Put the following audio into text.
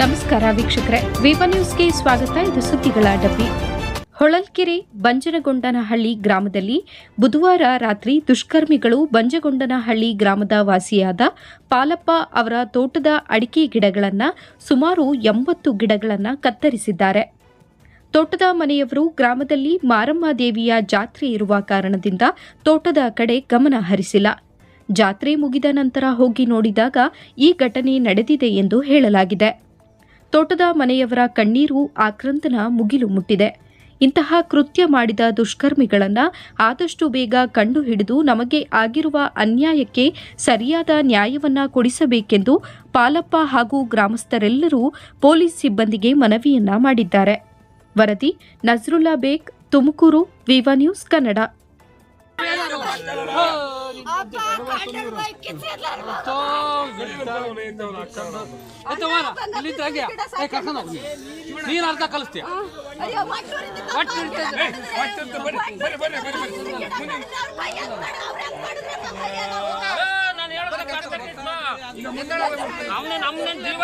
ನಮಸ್ಕಾರ ವೀಕ್ಷಕರೇ. ವಿವ ನ್ಯೂಸ್ಗೆ ಸ್ವಾಗತ. ಇದು ಸುದ್ದಿಗಳ ಡಬ್ಬಿ ಹೊಳಲ್ಕೆರೆ ಬಂಜನಗೊಂಡನಹಳ್ಳಿ ಗ್ರಾಮದಲ್ಲಿ ಬುಧವಾರ ರಾತ್ರಿ ದುಷ್ಕರ್ಮಿಗಳು ಬಂಜಗೊಂಡನಹಳ್ಳಿ ಗ್ರಾಮದ ವಾಸಿಯಾದ ಪಾಲಪ್ಪ ಅವರ ತೋಟದ ಅಡಿಕೆ ಗಿಡಗಳನ್ನು ಸುಮಾರು ಎಂಬತ್ತು ಗಿಡಗಳನ್ನು ಕತ್ತರಿಸಿದ್ದಾರೆ. ತೋಟದ ಮನೆಯವರು ಗ್ರಾಮದಲ್ಲಿ ಮಾರಮ್ಮ ದೇವಿಯ ಜಾತ್ರೆ ಇರುವ ಕಾರಣದಿಂದ ತೋಟದ ಕಡೆ ಗಮನ ಹರಿಸಿಲ್ಲ. ಜಾತ್ರೆ ಮುಗಿದ ನಂತರ ಹೋಗಿ ನೋಡಿದಾಗ ಈ ಘಟನೆ ನಡೆದಿದೆ ಎಂದು ಹೇಳಲಾಗಿದೆ. ತೋಟದ ಮನೆಯವರ ಕಣ್ಣೀರು ಆಕ್ರಂತನ ಮುಗಿಲು ಮುಟ್ಟಿದೆ. ಇಂತಹ ಕೃತ್ಯ ಮಾಡಿದ ದುಷ್ಕರ್ಮಿಗಳನ್ನು ಆದಷ್ಟು ಬೇಗ ಕಂಡು ಹಿಡಿದು ನಮಗೆ ಆಗಿರುವ ಅನ್ಯಾಯಕ್ಕೆ ಸರಿಯಾದ ನ್ಯಾಯವನ್ನ ಕೊಡಿಸಬೇಕೆಂದು ಪಾಲಪ್ಪ ಹಾಗೂ ಗ್ರಾಮಸ್ಥರೆಲ್ಲರೂ ಪೊಲೀಸ್ ಸಿಬ್ಬಂದಿಗೆ ಮನವಿಯನ್ನ ಮಾಡಿದ್ದಾರೆ. ವರದಿ ನಜ್ರುಲ್ಲಾ ಬೇಗ್, ತುಮಕೂರು, ವಿವಾ ನ್ಯೂಸ್ ಕನ್ನಡ. ನೀನ್ ಅರ್ಧ ಕಲಿಸ್ತೀಯ. ಅವನೇ ನಮ್ಮನ್ನ ಜೀವ